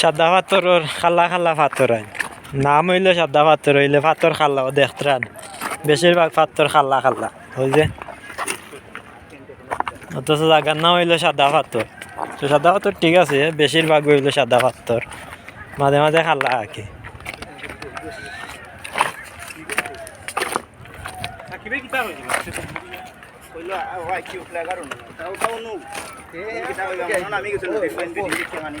সাদা পাথরের খালা খালা পাথর নাম হইলে সাদা পাথর, হইলে পাথর খালাও দেখত্রান বেশিরভাগ পাথর খালা খালা ওই যে অথচ জায়গার নাম হইল সাদা পাথর। তো সাদা পাথর ঠিক আছে, বেশিরভাগ হইল সাদা পাথর। মাঝে মাঝে খালা হইবা মন আমি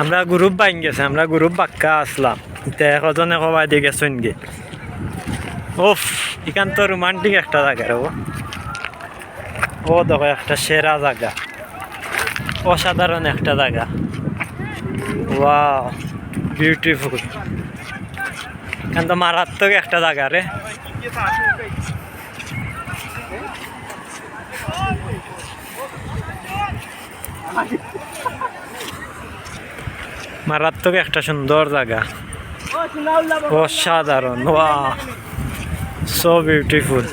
আমরা গ্রুপ বাইন গেছে, আমরা গ্রুপ বাক্কা আসলাম। তে কজনে কবাই দিয়ে গেছেন গে। ওফ এখান তো রোমান্টিক একটা জায়গা রে ও ও দেখো, একটা সেরা জায়গা অসাধারণ একটা জায়গা ওয়া বিউটিফুল এখান তো মারাত্মক একটা জায়গা রে মারাত্মক একটা সুন্দর জায়গা। অসাধারণ ওয়া সো বিউটিফুল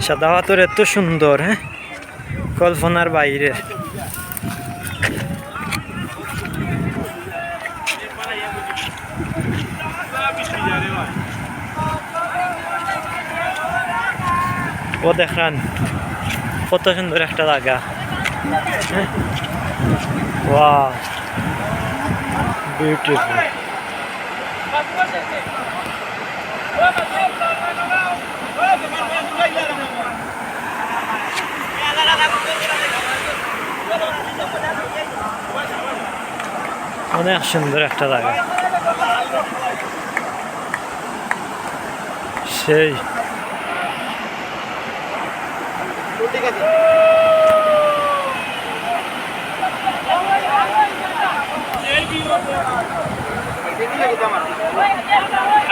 সাদা পাথর এত সুন্দর হ্যাঁ? কল্পনার বাইরে। ও দেখান কত সুন্দর একটা জায়গা ওয়া বিউটিফুল অনেক সুন্দর একটা জায়গা সেই। ঠিক আছে।